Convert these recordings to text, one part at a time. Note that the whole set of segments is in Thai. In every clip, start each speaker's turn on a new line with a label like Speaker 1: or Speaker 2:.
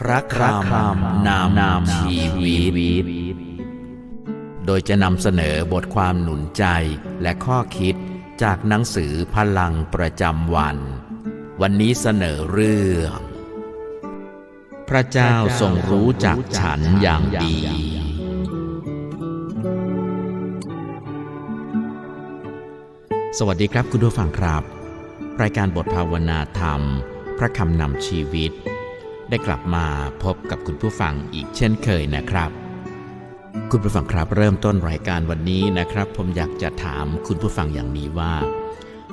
Speaker 1: พระคำนามนามชีวิต โดยจะนำเสนอบทความหนุนใจและข้อคิดจากหนังสือพลังประจำวัน วันนี้เสนอเรื่อง พระเจ้าทรงรู้จักฉันอย่างดี สวัสดีครับคุณผู้ฟังครับ รายการบทภาวนาธรรม พระคำนำชีวิต ได้กลับมาพบกับคุณผู้ฟังอีกเช่นเคยนะครับ คุณผู้ฟังครับเริ่มต้นรายการวันนี้นะครับ ผมอยากจะถามคุณผู้ฟังอย่างนี้ว่า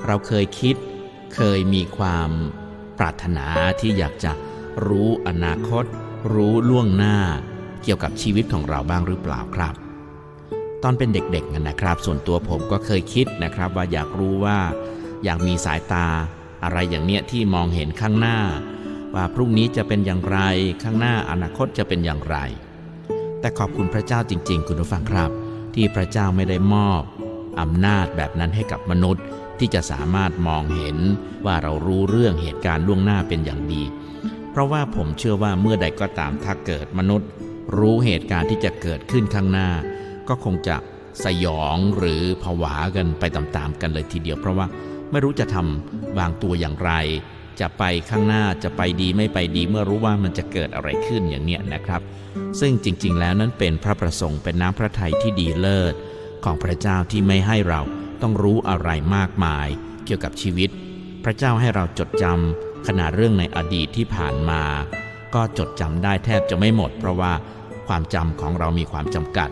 Speaker 1: เราเคยคิดเคยมีความปรารถนาที่อยากจะรู้อนาคต รู้ล่วงหน้า เกี่ยวกับชีวิตของเราบ้างหรือเปล่าครับ ตอนเป็นเด็กๆนะครับ ส่วนตัวผมก็เคยคิดนะครับ ว่าอยากรู้ว่าอยากมีสายตาอะไรอย่างเนี้ยที่มองเห็นข้างหน้า ว่าพรุ่งนี้จะเป็นอย่างไร ข้างหน้าอนาคตจะเป็นอย่างไร แต่ขอบคุณพระเจ้าจริง ๆ คุณผู้ฟังครับ ที่พระเจ้าไม่ได้มอบอำนาจแบบนั้นให้กับมนุษย์ ที่จะสามารถมองเห็นว่าเรารู้เรื่องเหตุการณ์ล่วงหน้าเป็นอย่างดี เพราะว่าผมเชื่อว่าเมื่อใดก็ตามถ้าเกิดมนุษย์ รู้เหตุการณ์ที่จะเกิดขึ้นข้างหน้า ก็คงจะสยองหรือผวากันไปตามๆกันเลยทีเดียว เพราะว่าไม่รู้จะทำวางตัวอย่างไร จะไปข้างหน้าจะไปดีไม่ไปดีเมื่อรู้ว่ามันจะเกิดอะไรขึ้นอย่างเนี้ยนะครับ ซึ่งจริงๆ แล้วนั้นเป็นพระประสงค์เป็นน้ำพระทัยที่ดีเลิศ ของพระเจ้าที่ไม่ให้เราต้องรู้อะไรมากมาย เกี่ยวกับชีวิต พระเจ้าให้เราจดจำขนาดเรื่องในอดีตที่ผ่านมา ก็จดจำได้แทบจะไม่หมด เพราะว่าความจำของเรามีความจำกัด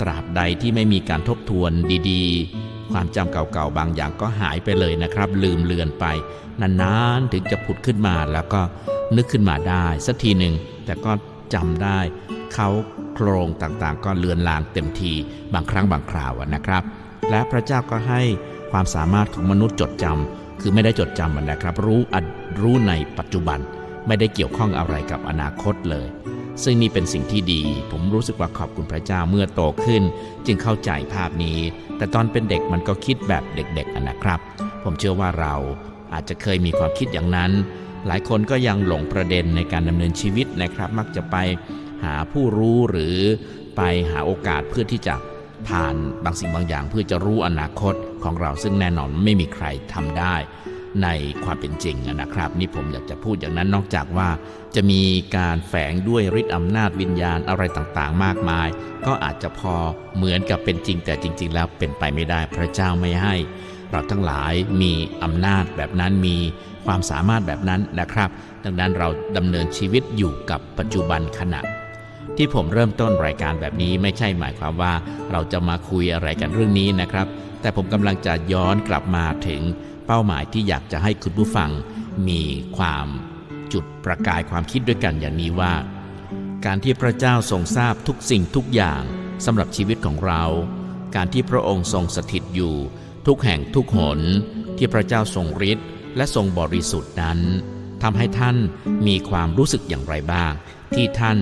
Speaker 1: ตราบใดที่ไม่มีการทบทวนดี ๆ ความจำเก่าๆบางอย่างก็หายไปเลยนะครับ ลืมเลือนไป นานๆถึงจะผุดขึ้นมาแล้วก็นึกขึ้นมาได้สักทีหนึ่งแต่ก็จำได้เขาโครงต่างๆ ก็เลือนลางเต็มทีบางครั้งบางคราวนะครับ และพระเจ้าก็ให้ความสามารถของมนุษย์จดจำคือไม่ได้จดจำนะครับ รู้อรู้ในปัจจุบัน ไม่ได้เกี่ยวข้องอะไรกับอนาคตเลยซึ่งนี่เป็นสิ่งที่ดี ผมรู้สึกว่าขอบคุณพระเจ้าเมื่อโตขึ้น จึงเข้าใจภาพนี้ แต่ตอนเป็นเด็กมันก็คิดแบบเด็กๆนะครับ ผมเชื่อว่าเราอาจจะเคยมีความคิดอย่างนั้น หลายคนก็ยังหลงประเด็นในการดำเนินชีวิตนะครับ มักจะไปหาผู้รู้หรือไปหาโอกาสเพื่อที่จะผ่านบางสิ่งบางอย่าง เพื่อจะรู้อนาคตของเราซึ่งแน่นอนไม่มีใครทำได้ ในความเป็นจริงนะครับ นี่ผมอยากจะพูดอย่างนั้นนอกจากว่า จะมีการแฝงด้วยฤทธิ์อำนาจวิญญาณอะไรต่างๆ มากมาย ก็อาจจะพอเหมือนกับเป็นจริง แต่จริง ๆ แล้วเป็นไปไม่ได้พระเจ้าไม่ให้ เราทั้งหลายมีอำนาจแบบนั้นมีความสามารถแบบนั้นนะครับ ดังนั้นเราดำเนินชีวิตอยู่กับปัจจุบันขณะที่ผมเริ่มต้นรายการแบบนี้ไม่ใช่หมายความว่าเราจะมาคุยอะไรกันเรื่องนี้นะครับ แต่ผมกำลังจะย้อนกลับมาถึง เป้าหมายที่อยากจะให้คุณผู้ฟังมีความจุดประกายความคิดด้วยกันอย่างนี้ว่า การที่พระเจ้าทรงทราบทุกสิ่งทุกอย่างสำหรับชีวิตของเรา การที่พระองค์ทรงสถิตอยู่ ทุกแห่งทุกหน ที่พระเจ้าทรงฤทธิ์และทรงบริสุทธิ์นั้นทำให้ท่านมีความรู้สึกอย่างไรบ้าง ที่ท่าน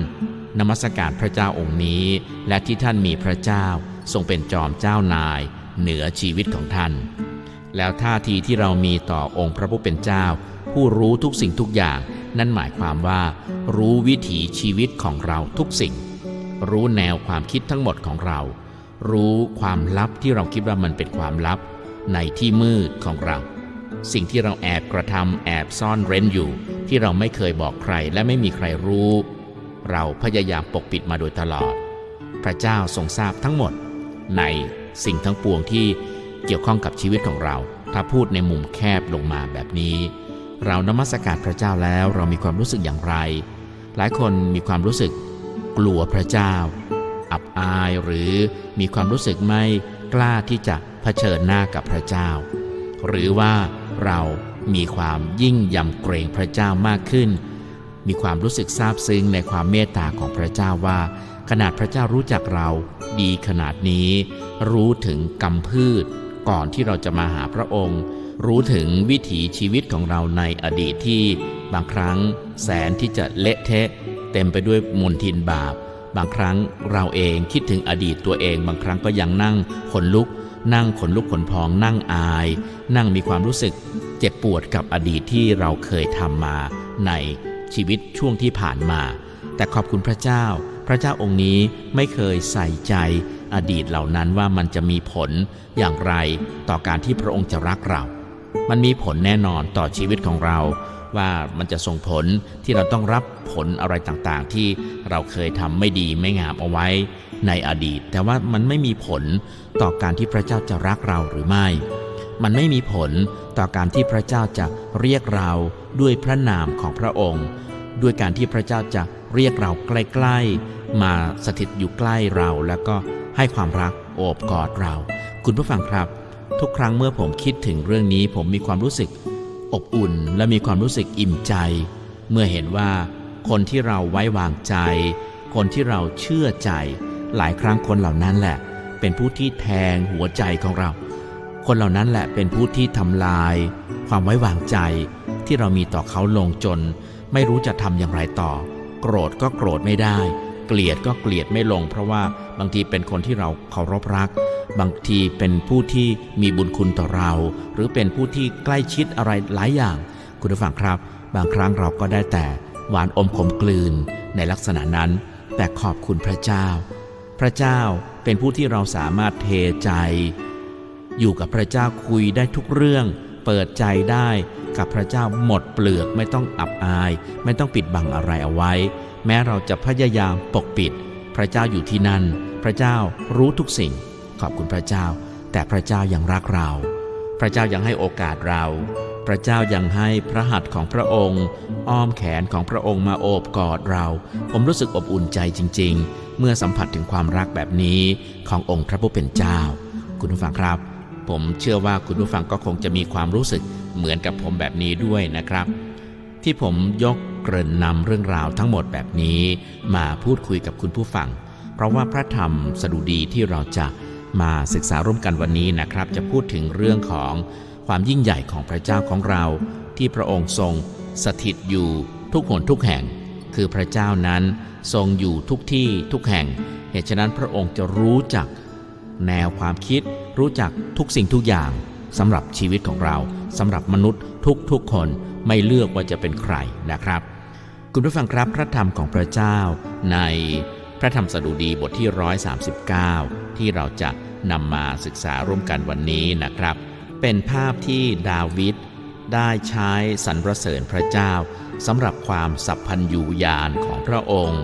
Speaker 1: นมัสการพระเจ้าองค์นี้ และที่ท่านมีพระเจ้าทรงเป็นจอมเจ้านาย เหนือชีวิตของท่าน แล้วท่าทีที่เรามีต่อองค์พระผู้เป็นเจ้า ผู้รู้ทุกสิ่งทุกอย่าง นั่นหมายความว่า รู้วิถีชีวิตของเราทุกสิ่ง รู้แนวความคิดทั้งหมดของเรา รู้ความลับที่เราคิดว่ามันเป็นความลับ ในที่มืดของเรา สิ่งที่เราแอบกระทำแอบซ่อนเร้นอยู่ ที่เราไม่เคยบอกใครและไม่มีใครรู้ เราพยายามปกปิดมาโดยตลอด พระเจ้าทรงทราบทั้งหมด ในสิ่งทั้งปวงที่ เกี่ยวข้องกับชีวิตของเรา ถ้าพูดในมุมแคบลงมาแบบนี้ เรานมัสการพระเจ้าแล้วเรามีความรู้สึกอย่างไร หลายคนมีความรู้สึก กลัวพระเจ้า อับอายหรือมีความรู้สึกไม่กล้าที่จะเผชิญหน้ากับพระเจ้า หรือว่าเรามีความยิ่งยำเกรงพระเจ้ามากขึ้น มีความรู้สึกซาบซึ้งในความเมตตาของพระเจ้าว่า ขนาดพระเจ้ารู้จักเราดีขนาดนี้ รู้ถึงกรรมพืช ก่อนที่เราจะมาหาพระองค์ รู้ถึงวิถีชีวิตของเราในอดีตที่บางครั้งแสนที่จะเละเทะ เต็มไปด้วยมลทินบาป บางครั้งเราเองคิดถึงอดีตตัวเอง บางครั้งก็ยังนั่งขนลุก นั่งขนลุกขนพองนั่งอาย นั่งมีความรู้สึกเจ็บปวดกับอดีตที่เราเคยทำมาในชีวิตช่วงที่ผ่านมา แต่ขอบคุณพระเจ้า พระเจ้าองค์นี้ไม่เคยใส่ใจ อดีตเหล่านั้นว่ามันจะมีผลอย่างไรต่อการที่พระองค์จะรักเรา มันมีผลแน่นอนต่อชีวิตของเรา ว่ามันจะส่งผลที่เราต้องรับผลอะไรต่างๆ ที่เราเคยทำไม่ดีไม่งามเอาไว้ในอดีต แต่ว่ามันไม่มีผลต่อการที่พระเจ้าจะรักเราหรือไม่ มันไม่มีผลต่อการที่พระเจ้าจะเรียกเราด้วยพระนามของพระองค์ ด้วยการที่พระเจ้าจะเรียกเราใกล้ ๆ มาสถิตอยู่ใกล้เราแล้วก็ ให้ความรักโอบกอดเรา คุณผู้ฟังครับ ทุกครั้งเมื่อผมคิดถึงเรื่องนี้ ผมมีความรู้สึก อบอุ่นและมีความรู้สึกอิ่มใจ เมื่อเห็นว่า คนที่เราไว้วางใจ คนที่เราเชื่อใจ หลายครั้งคนเหล่านั้นแหละ เป็นผู้ที่แทงหัวใจของเรา คนเหล่านั้นแหละเป็นผู้ที่ทำลาย ความไว้วางใจ ที่เรามีต่อเขาลงจน ไม่รู้จะทำอย่างไรต่อ โกรธก็โกรธไม่ได้ เกลียดก็เกลียดไม่ลง เพราะว่า บางทีเป็นคนที่เราเคารพรัก บางทีเป็นผู้ที่มีบุญคุณต่อเรา หรือเป็นผู้ที่ใกล้ชิดอะไรหลายอย่าง คุณผู้ฟังครับ บางครั้งเราก็ได้แต่หวานอมขมกลืนในลักษณะนั้น แต่ขอบคุณพระเจ้า พระเจ้าเป็นผู้ที่เราสามารถเทใจ อยู่กับพระเจ้าคุยได้ทุกเรื่อง เปิดใจได้กับพระเจ้าหมดเปลือกไม่ต้องอับอาย ไม่ต้องปิดบังอะไรเอาไว้ แม้เราจะพยายามปกปิด พระเจ้าอยู่ที่นั่น พระเจ้ารู้ทุกสิ่ง ขอบคุณพระเจ้า แต่พระเจ้ายังรักเรา พระเจ้ายังให้โอกาสเรา พระเจ้ายังให้พระหัตถ์ของพระองค์ อ้อมแขนของพระองค์มาโอบกอดเรา ผมรู้สึกอบอุ่นใจจริง ๆ เมื่อสัมผัสถึงความรักแบบนี้ขององค์พระผู้เป็นเจ้า คุณผู้ฟังครับ ผมเชื่อว่าคุณผู้ฟังก็คงจะมีความรู้สึกเหมือนกับผมแบบนี้ด้วยนะครับ ที่ผมยกเกริ่นนำเรื่องราวทั้งหมดแบบนี้ มาพูดคุยกับคุณผู้ฟัง เพราะว่าพระธรรมสดุดีที่เราจะมาศึกษาร่วมกันวันนี้นะครับ จะพูดถึงเรื่องของความยิ่งใหญ่ของพระเจ้าของเรา ที่พระองค์ทรงสถิตอยู่ทุกหนทุกแห่ง คือพระเจ้านั้นทรงอยู่ทุกที่ทุกแห่ง เหตุฉะนั้นพระองค์จะรู้จักแนวความคิด รู้จักทุกสิ่งทุกอย่างสำหรับชีวิตของเราสำหรับมนุษย์ทุกๆคนไม่เลือกว่าจะเป็นใครนะครับ คุณผู้ฟังครับพระธรรมของพระเจ้าใน พระธรรมสดุดีบทที่ 139 ที่เราจะนำมาศึกษาร่วมกันวันนี้นะครับ เป็นภาพที่ดาวิดได้ใช้สรรเสริญพระเจ้าสำหรับความสัพพันยูญาณของพระองค์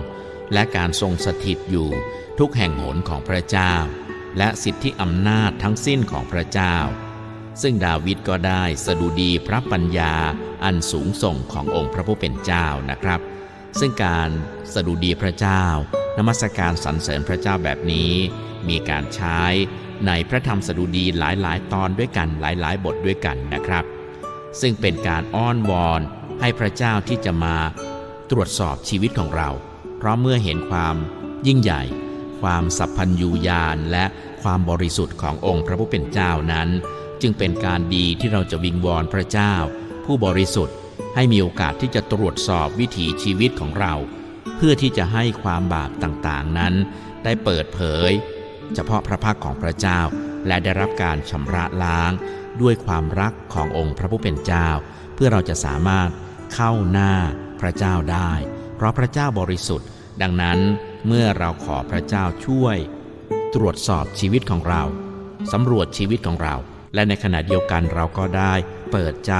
Speaker 1: และการทรงสถิตอยู่ทุกแห่งหนของพระเจ้า และสิทธิอำนาจทั้งสิ้นของพระเจ้า ซึ่งดาวิดก็ได้สดุดีพระปัญญาอันสูงส่งขององค์พระผู้เป็นเจ้านะครับ ซึ่งการสดุดีพระเจ้า นมัสการสรรเสริญพระเจ้าแบบนี้ มีการใช้ในพระธรรมสดุดีหลายๆ ตอนด้วยกันหลายๆ บทด้วยกันนะครับ ซึ่งเป็นการอ้อนวอนให้พระเจ้าที่จะมาตรวจสอบชีวิตของเรา เพราะเมื่อเห็นความยิ่งใหญ่ ความสัพพัญญูญาณและความบริสุทธิ์ขององค์พระผู้เป็นเจ้านั้น จึงเป็นการดีที่เราจะวิงวอนพระเจ้า ผู้บริสุทธิ์ให้มีโอกาสที่จะตรวจสอบวิถีชีวิตของเรา เพื่อที่จะให้ความบาปต่างๆนั้น ได้เปิดเผย เฉพาะพระพักของพระเจ้า และได้รับการชำระล้าง ด้วยความรักขององค์พระผู้เป็นเจ้า เพื่อเราจะสามารถเข้าหน้าพระเจ้าได้ เพราะพระเจ้าบริสุทธิ์ ดังนั้นเมื่อเราขอพระเจ้าช่วย ตรวจสอบชีวิตของเราสำรวจชีวิตของเรา และในขณะเดียวกันเราก็ได้ เปิดใจ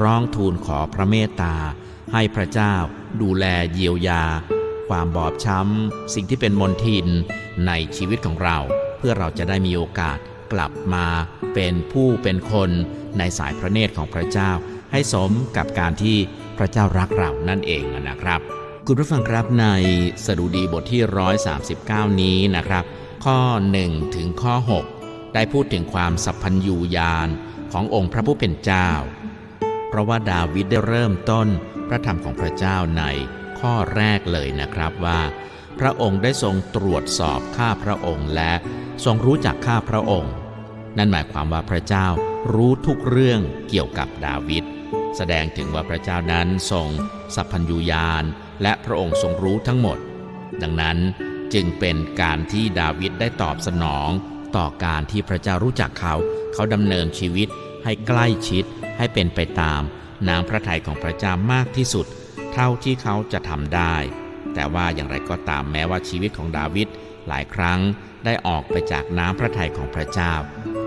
Speaker 1: ร้องทูลขอพระเมตตาให้พระเจ้า ดูแลเยียวยา ความบอบช้ำ สิ่งที่เป็นมนทินในชีวิตของเรา เพื่อเราจะได้มีโอกาสกลับมาเป็นผู้เป็นคนในสายพระเนตรของพระเจ้า ให้สมกับการที่พระเจ้ารักเรานั่นเองนะครับ คุณผู้ฟังครับในสดุดีบทที่ 139 นี้นะครับ ข้อ 1 ถึงข้อ 6 ได้พูดถึงความสัพพัญญูญาณขององค์พระผู้เป็นเจ้า ราะว่าดาวิดได้เริ่มต้นพระธรรมของพระเจ้าในข้อแรกเลยนะครับว่า พระองค์ได้ทรงตรวจสอบข้าพระองค์และทรงรู้จักข้าพระองค์ นั่นหมายความว่าพระเจ้ารู้ทุกเรื่องเกี่ยวกับดาวิดแสดงถึงว่าพระเจ้านั้นทรงสัพพัญญูญาณและพระองค์ทรงรู้ทั้งหมด ดังนั้นจึงเป็นการที่ดาวิดได้ตอบสนอง ต่อการที่พระเจ้ารู้จักเขา เขาดำเนินชีวิต ให้ใกล้ชิดให้เป็นไปตามน้ำพระทัยของพระเจ้ามากที่สุด เท่าที่เขาจะทำได้ แต่ว่าอย่างไรก็ตามแม้ว่าชีวิตของดาวิดหลายครั้งได้ออกไปจากน้ำพระทัยของพระเจ้า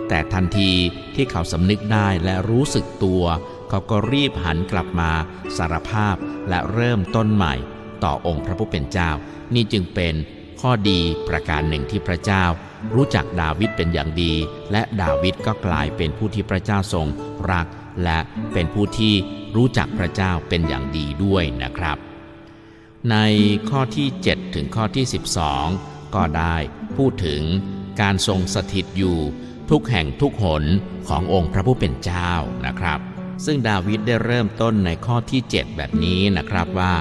Speaker 1: แต่ทันทีที่เขาสำนึกได้และรู้สึกตัว เขาก็รีบหันกลับมาสารภาพและเริ่มต้นใหม่ ต่อองค์พระผู้เป็นเจ้า นี่จึงเป็นข้อดีประการหนึ่งที่พระเจ้า รู้จักดาวิดเป็นอย่างดี และดาวิดก็กลายเป็นผู้ที่พระเจ้าทรงรัก และเป็นผู้ที่รู้จักพระเจ้าเป็นอย่างดีด้วยนะครับ ในข้อที่ 7 ถึงข้อที่ 12 ก็ได้พูดถึงการทรงสถิตอยู่ทุกแห่งทุกหนขององค์พระผู้เป็นเจ้านะครับ ซึ่งดาวิดได้เริ่มต้นในข้อที่ 7 แบบนี้นะครับว่า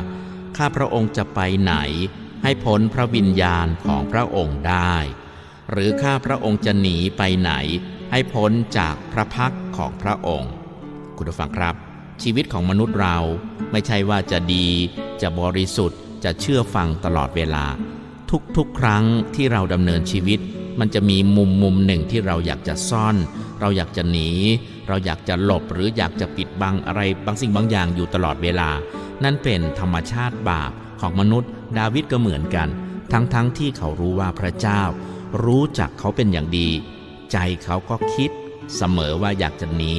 Speaker 1: ข้าพระองค์จะไปไหนให้พ้นพระวิญญาณของพระองค์ได้ หรือข้าพระองค์จะหนีไปไหน ให้พ้นจากพระพักของพระองค์ คุณผู้ฟังครับ ชีวิตของมนุษย์เราไม่ใช่ว่าจะดี จะบริสุทธิ์ จะเชื่อฟังตลอดเวลา ทุกๆ ครั้งที่เราดำเนินชีวิต มันจะมีมุมมุมหนึ่งที่เราอยากจะซ่อน เราอยากจะหนี เราอยากจะหลบหรืออยากจะปิดบังอะไรบางสิ่งบางอย่างอยู่ตลอดเวลา นั่นเป็นธรรมชาติบาปของมนุษย์ ดาวิดก็เหมือนกัน ทั้งๆทที่เขารู้ว่าพระเจ้า รู้จักเขาเป็นอย่างดี ใจเขาก็คิด เสมอว่าอยากจะหนี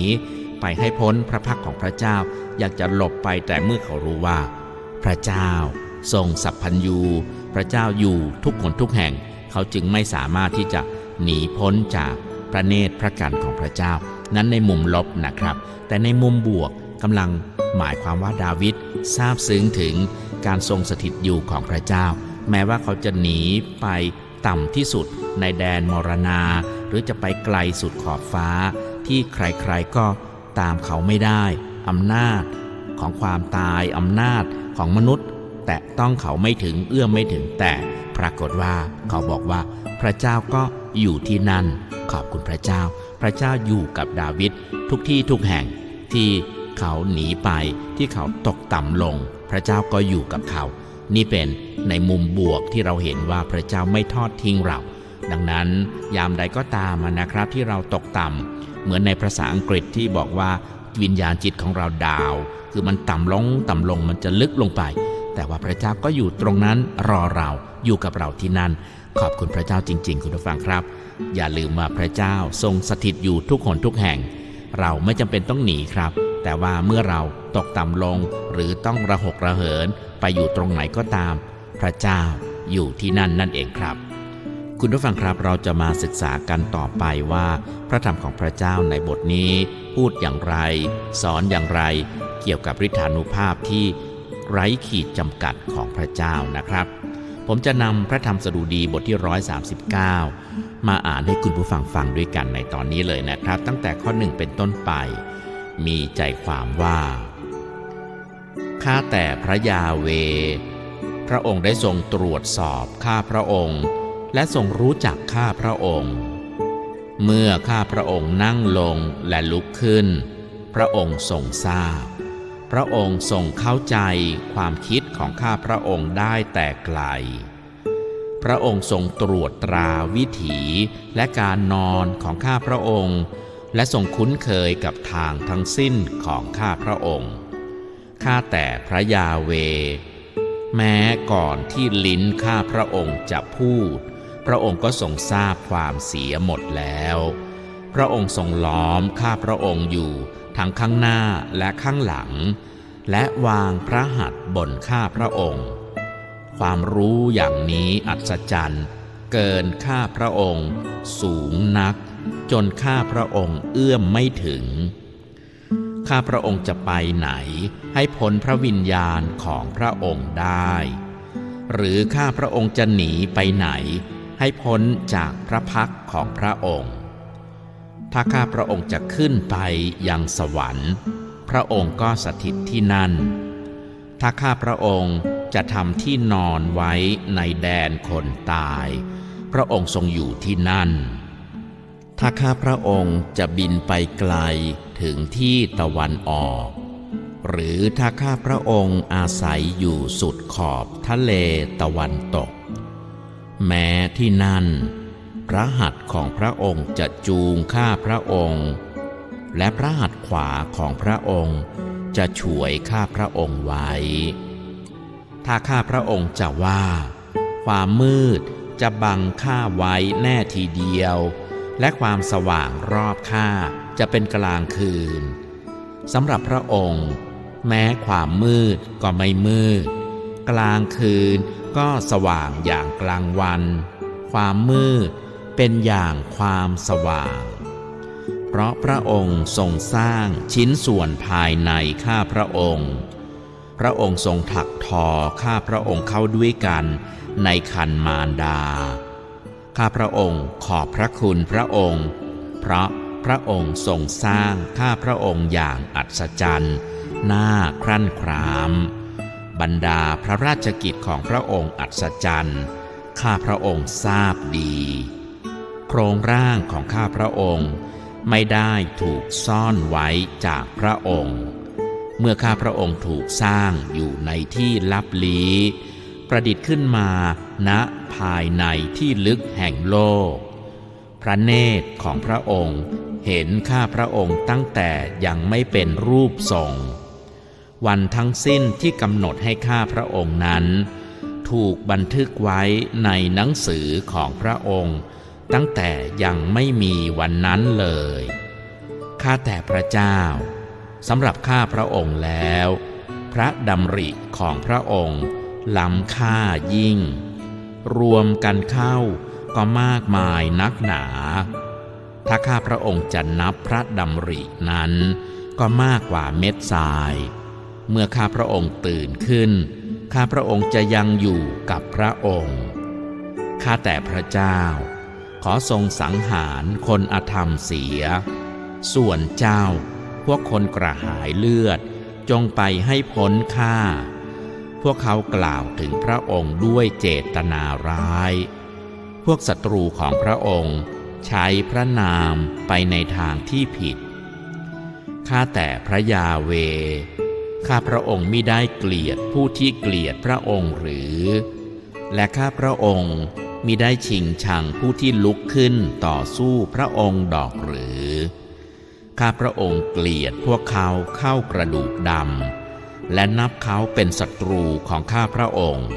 Speaker 1: ไปให้พ้นพระพักของพระเจ้า อยากจะหลบไปแต่เมื่อเขารู้ว่า พระเจ้า ทรงสัพพัญญูพระเจ้าอยู่ทุกคนทุกแห่ง เขาจึงไม่สามารถที่จะหนีพ้นจากพระเนตรพระกันของพระเจ้า นั้นในมุมลบนะครับ แต่ในมุมบวกกำลังหมายความว่าดาวิดทราบซึ้งถึงการทรงสถิตอยู่ของพระเจ้า แม้ว่าเขาจะหนีไป ต่ำที่สุดในแดนมรณา หรือจะไปไกลสุดขอบฟ้า ที่ใครๆก็ตามเขาไม่ได้อำนาจ ของความตายอำนาจของมนุษย์ แต่ต้องเขาไม่ถึงเอื้อมไม่ถึงแต่ปรากฏว่าเขาบอกว่า พระเจ้าก็อยู่ที่นั่น ขอบคุณพระเจ้า พระเจ้าอยู่กับดาวิดทุกที่ทุกแห่งที่เขาหนีไปที่เขาตกต่ำลง พระเจ้าก็อยู่กับเขา นี่เป็นในมุมบวกที่เราเห็นว่าพระเจ้าไม่ทอดทิ้งเรา ดังนั้นยามใดก็ตามนะครับที่เราตกต่ำเหมือนในภาษาอังกฤษที่บอกว่าวิญญาณจิตของเราดาว คือมันต่ำลงต่ำลงมันจะลึกลงไป แต่ว่าพระเจ้าก็อยู่ตรงนั้นรอเราอยู่กับเราที่นั่น ขอบคุณพระเจ้าจริง ๆ คุณผู้ฟังครับ อย่าลืมว่าพระเจ้าทรงสถิตอยู่ทุกคนทุกแห่ง เราไม่จำเป็นต้องหนีครับ แต่ว่าเมื่อเราตกต่ำลงหรือต้องระหกระเหิน ไปอยู่ตรงไหนก็ตาม พระเจ้าอยู่ที่นั่นนั่นเองครับ คุณผู้ฟังครับเราจะมาศึกษากันต่อไปว่า พระธรรมของพระเจ้าในบทนี้ พูดอย่างไร สอนอย่างไร เกี่ยวกับฤทธานุภาพที่ไร้ขีดจำกัดของพระเจ้านะครับ ผมจะนำพระธรรมสดุดีบทที่ 139 มาอ่านให้คุณผู้ฟังฟังด้วยกันในตอนนี้เลยนะครับ ตั้งแต่ข้อหนึ่งเป็นต้นไป มีใจความว่า ข้าแต่พระยาเว พระองค์ได้ทรงตรวจสอบข้าพระองค์ และทรงรู้จักข้าพระองค์ เมื่อข้าพระองค์นั่งลงและลุกขึ้น พระองค์ทรงทราบ พระองค์ทรงเข้าใจความคิดของข้าพระองค์ได้แต่ไกล พระองค์ทรงตรวจตราวิถีและการนอนของข้าพระองค์ และทรงคุ้นเคยกับทางทั้งสิ้นของข้าพระองค์ ข้าแต่พระยาเว แม้ก่อนที่ลิ้นข้าพระองค์จะพูด พระองค์ก็ทรงทราบความเสียหมดแล้ว พระองค์ทรงล้อมข้าพระองค์อยู่ทั้งข้างหน้าและข้างหลัง และวางพระหัตถ์บนข้าพระองค์ ความรู้อย่างนี้อัศจรรย์เกินข้าพระองค์ สูงนัก จนข้าพระองค์เอื้อมไม่ถึง ข้าพระองค์จะไปไหน ให้พ้นพระวิญญาณของพระองค์ได้ หรือข้าพระองค์จะหนีไปไหน ให้พ้นจากพระพักของพระองค์ ถ้าข้าพระองค์จะขึ้นไปยังสวรรค์ พระองค์ก็สถิตที่นั่น ถ้าข้าพระองค์จะทำที่นอนไว้ในแดนคนตาย พระองค์ทรงอยู่ที่นั่น ถ้าข้าพระองค์จะบินไปไกล ถึงที่ตะวันออก หรือถ้าข้าพระองค์อาศัยอยู่สุดขอบทะเลตะวันตก แม้ที่นั่น พระหัตถ์ของพระองค์จะจูงข้าพระองค์ และพระหัตถ์ขวาของพระองค์จะช่วยข้าพระองค์ไว้ ถ้าข้าพระองค์จะว่า ความมืดจะบังข้าไว้แน่ทีเดียว และความสว่างรอบข้าจะเป็นกลางคืนสำหรับพระองค์ แม้ความมืดก็ไม่มืด กลางคืนก็สว่างอย่างกลางวัน ความมืดเป็นอย่างความสว่าง เพราะพระองค์ทรงสร้างชิ้นส่วนภายในข้าพระองค์ พระองค์ทรงถักทอข้าพระองค์เข้าด้วยกันในคันมารดา ข้าพระองค์ขอบพระคุณพระองค์ เพราะพระองค์ทรงสร้างข้าพระองค์อย่างอัศจรรย์น่าครั่นคราม บรรดาพระราชกิจของพระองค์อัศจรรย์ข้าพระองค์ทราบดี โครงร่างของข้าพระองค์ไม่ได้ถูกซ่อนไว้จากพระองค์ เมื่อข้าพระองค์ถูกสร้างอยู่ในที่ลับลี้ ประดิษฐ์ขึ้นมาณภายในที่ลึกแห่งโลก พระเนตรของพระองค์เห็นข้าพระองค์ตั้งแต่ยังไม่เป็นรูปทรง วันทั้งสิ้นที่กำหนดให้ข้าพระองค์นั้น ถูกบันทึกไว้ในหนังสือของพระองค์ ตั้งแต่ยังไม่มีวันนั้นเลยข้าแต่พระเจ้าสำหรับข้าพระองค์แล้ว พระดำริของพระองค์ ล้ำค่ายิ่ง รวมกันเข้าก็มากมายนักหนา ถ้าข้าพระองค์จะนับพระดำรินั้น ก็มากกว่าเม็ดทราย เมื่อข้าพระองค์ตื่นขึ้น ข้าพระองค์จะยังอยู่กับพระองค์ ข้าแต่พระเจ้า ขอทรงสังหารคนอธรรมเสีย ส่วนเจ้าพวกคนกระหายเลือดจงไปให้พ้นข้า วกเขากล่าวถึงพระองค์ด้วยเจตนาร้าย พวกศัตรูของพระองค์ใช้พระนามไปในทางที่ผิด ข้าแต่พระยาเว ข้าพระองค์ไมิได้เกลียดผู้ที่เกลียดพระองค์หรือ และข้าพระองค์มิได้ชิงชังผู้ที่ลุกขึ้นต่อสู้พระองค์ดอกหรือ ข้าพระองค์เกลียดพวกเขาเข้ากระดูกดำ และนับเขาเป็นศัตรูของข้าพระองค์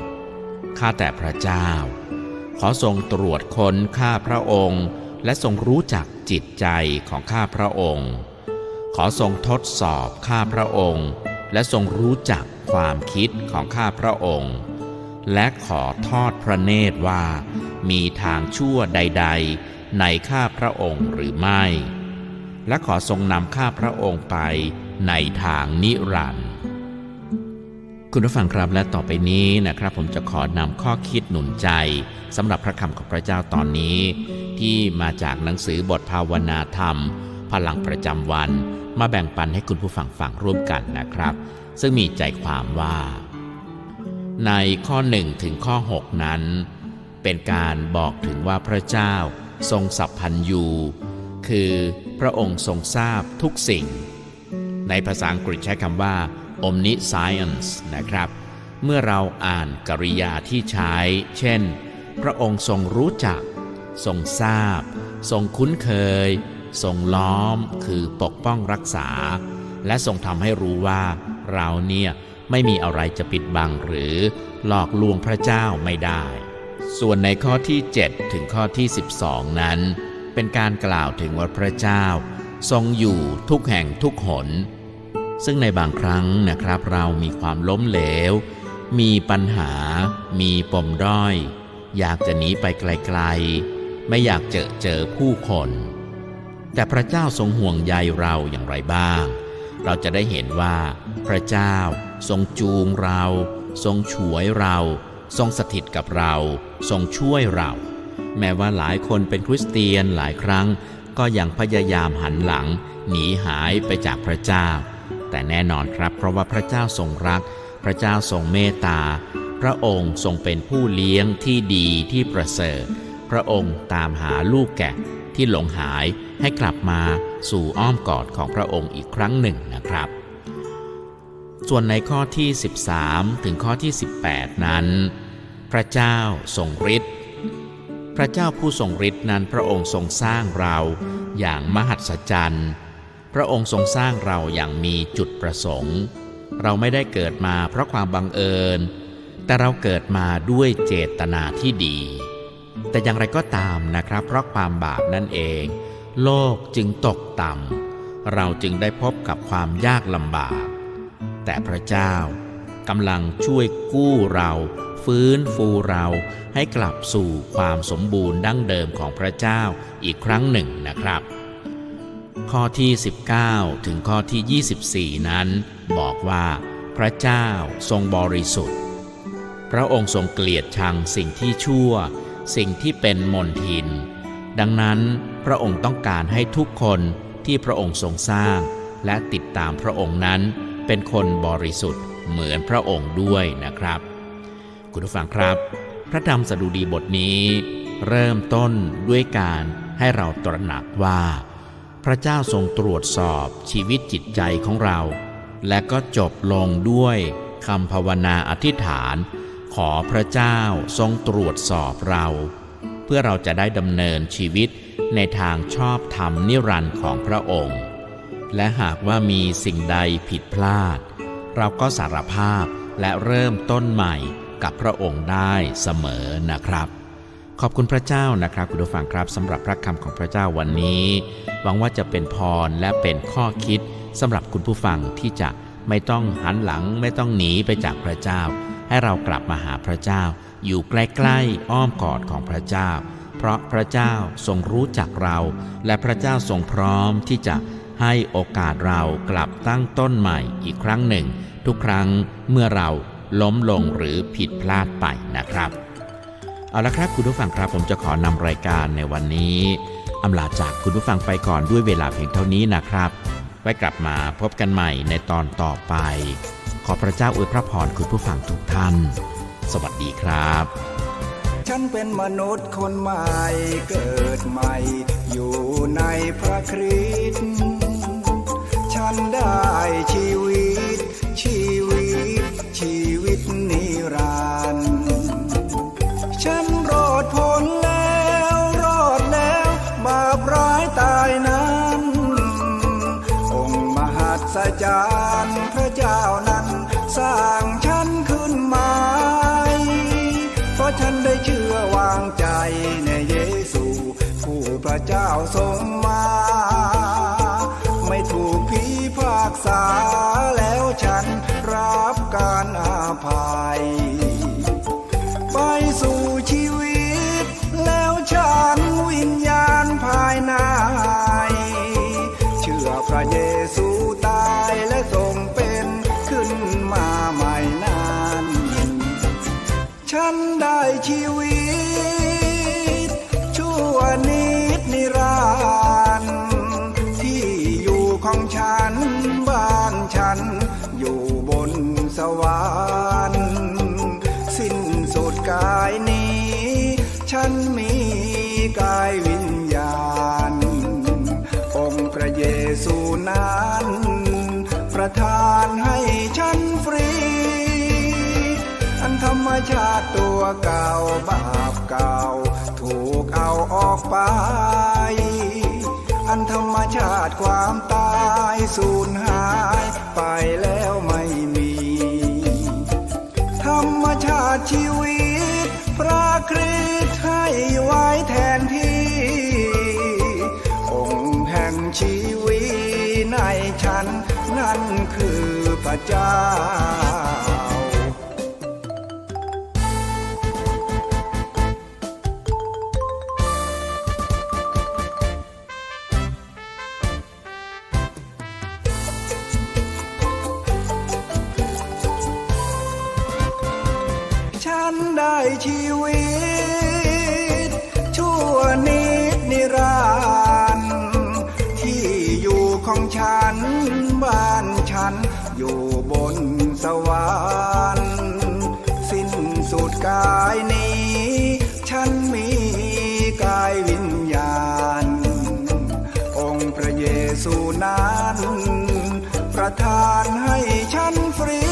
Speaker 1: ข้าแต่พระเจ้า ขอทรงตรวจค้นข้าพระองค์ และทรงรู้จักจิตใจของข้าพระองค์ ขอทรงทดสอบข้าพระองค์ และทรงรู้จักความคิดของข้าพระองค์ และขอทอดพระเนตรว่า มีทางชั่วใด ๆ ในข้าพระองค์หรือไม่ และขอทรงนำข้าพระองค์ไปในทางนิรันดร์ คุณผู้ฟังครับและต่อไปนี้นะครับ ผมจะขอนำข้อคิดหนุนใจสำหรับพระคำของพระเจ้าตอนนี้ ที่มาจากหนังสือบทภาวนาธรรม พลังประจำวัน มาแบ่งปันให้คุณผู้ฟังฟังร่วมกันนะครับ ซึ่งมีใจความว่า ในข้อ1ถึงข้อ 6 นั้น เป็นการบอกถึงว่าพระเจ้าทรงสัพพันยูคือพระองค์ทรงทราบทุกสิ่ง ในภาษาอังกฤษใช้คำว่า omniscience นะครับ เมื่อเราอ่านกริยาที่ใช้ เช่น พระองค์ทรงรู้จัก ทรงทราบ ทรงคุ้นเคย ทรงล้อม คือปกป้องรักษา และทรงทำให้รู้ว่าเราเนี่ยไม่มีอะไรจะปิดบังหรือหลอกลวงพระเจ้าไม่ได้ ส่วนในข้อที่ 7 ถึงข้อที่ 12 นั้น เป็นการกล่าวถึงว่าพระเจ้า ทรงอยู่ทุกแห่งทุกหน ซึ่งในบางครั้งนะครับเรามีความล้มเหลว มีปัญหา มีปมด้อย อยากจะหนีไปไกลๆ ไม่อยากเจอเจอผู้คน แต่พระเจ้าทรงห่วงใยเราอย่างไรบ้าง เราจะได้เห็นว่า พระเจ้าทรงจูงเรา ทรงช่วยเรา ทรงสถิตกับเรา ทรงช่วยเรา แม้ว่าหลายคนเป็นคริสเตียนหลายครั้ง ก็ยังพยายามหันหลัง หนีหายไปจากพระเจ้า แต่แน่นอนครับ เพราะว่าพระเจ้าทรงรัก พระเจ้าทรงเมตตา พระองค์ทรงเป็นผู้เลี้ยงที่ดีที่ประเสริฐ พระองค์ตามหาลูกแกะที่หลงหายให้กลับมาสู่อ้อมกอดของพระองค์อีกครั้งหนึ่งนะครับ ส่วนในข้อที่ 13 ถึงข้อที่ 18 นั้น พระเจ้าทรงฤทธิ์พระเจ้าผู้ทรงฤทธิ์นั้นพระองค์ทรงสร้างเราอย่างมหัศจรรย์ พระองค์ทรงสร้างเราอย่างมีจุดประสงค์ เราไม่ได้เกิดมาเพราะความบังเอิญ แต่เราเกิดมาด้วยเจตนาที่ดี แต่อย่างไรก็ตามนะครับ เพราะความบาปนั่นเอง โลกจึงตกต่ำเราจึงได้พบกับความยากลำบาก แต่พระเจ้ากำลังช่วยกู้เราฟื้นฟูเราให้กลับสู่ความสมบูรณ์ดั้งเดิมของพระเจ้าอีกครั้งหนึ่งนะครับ ข้อที่ 19 ถึงข้อที่ 24 นั้น บอกว่า พระเจ้าทรงบริสุทธิ์ พระองค์ทรงเกลียดชังสิ่งที่ชั่ว สิ่งที่เป็นมนทิน ดังนั้นพระองค์ต้องการให้ทุกคนที่พระองค์ทรงสร้าง และติดตามพระองค์นั้นเป็นคนบริสุทธิ์เหมือนพระองค์ด้วยนะครับ คุณผู้ฟังครับ พระธรรมสดุดีบทนี้ เริ่มต้นด้วยการให้เราตระหนักว่า พระเจ้าทรงตรวจสอบชีวิตจิตใจของเรา และก็จบลงด้วยคำภาวนาอธิษฐาน ขอพระเจ้าทรงตรวจสอบเรา เพื่อเราจะได้ดำเนินชีวิตในทางชอบธรรมนิรันดร์ของพระองค์ และหากว่ามีสิ่งใดผิดพลาด เราก็สารภาพและเริ่มต้นใหม่กับพระองค์ได้เสมอนะครับ ขอบคุณพระเจ้านะครับ คุณผู้ฟังครับสำหรับพระคำของพระเจ้าวันนี้ หวังว่าจะเป็นพรและเป็นข้อคิดสำหรับคุณผู้ฟังที่จะไม่ต้องหันหลังไม่ต้องหนีไปจากพระเจ้า ให้เรากลับมาหาพระเจ้า อยู่ใกล้ๆอ้อมกอดของพระเจ้า เพราะพระเจ้าทรงรู้จักเรา และพระเจ้าทรงพร้อมที่จะให้โอกาสเรากลับตั้งต้นใหม่อีกครั้งหนึ่ง ทุกครั้งเมื่อเราล้มลงหรือผิดพลาดไปนะครับ เอาละครับคุณผู้ฟังครับผมจะขอนำรายการในวันนี้อำลาจากคุณผู้ฟังไปก่อนด้วยเวลาเพียงเท่านี้นะครับ ไว้กลับมาพบกันใหม่ในตอนต่อไป ขอพระเจ้าอวยพระพรคุณผู้ฟังทุกท่าน สวัสดีครับ
Speaker 2: ฉันเป็นมนุษย์คนใหม่เกิดใหม่ อยู่ในพระคริสต์ฉันได้ชี เจ้าทรงมา ไม่ถูกพิพากษาแล้วฉันรับการอาภัย ไปสู่ชีวิต แล้วฉันวิญญาณภายใน เชื่อพระเยซูตายและทรงเป็นขึ้นมาใหม่นั้นฉันได้ชีวิต ชาติตัวเก่าบาปเก่า ถูกเอาออกไป อันธรรมชาติความตายสูญหาย ไปแล้วไม่มี ธรรมชาติชีวิต พระคริสต์ให้ไว้แทนที่ องค์แห่งชีวิตในฉัน นั่นคือพระเจ้า ระเยซูนั้นประทานให้ฉันฟรี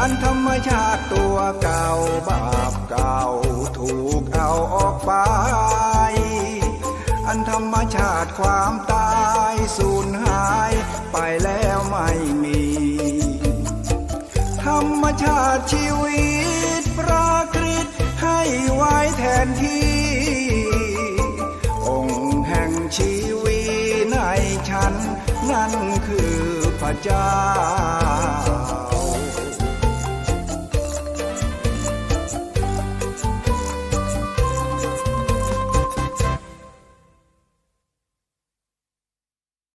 Speaker 2: อันธรรมชาติตัวเก่าบาปเก่าถูกเอาออกไป อันธรรมชาติความตายสูญหายไปแล้วไม่มี ธรรมชาติชีวิตปราคริตให้ไว้แทนที่ คือพระเจ้า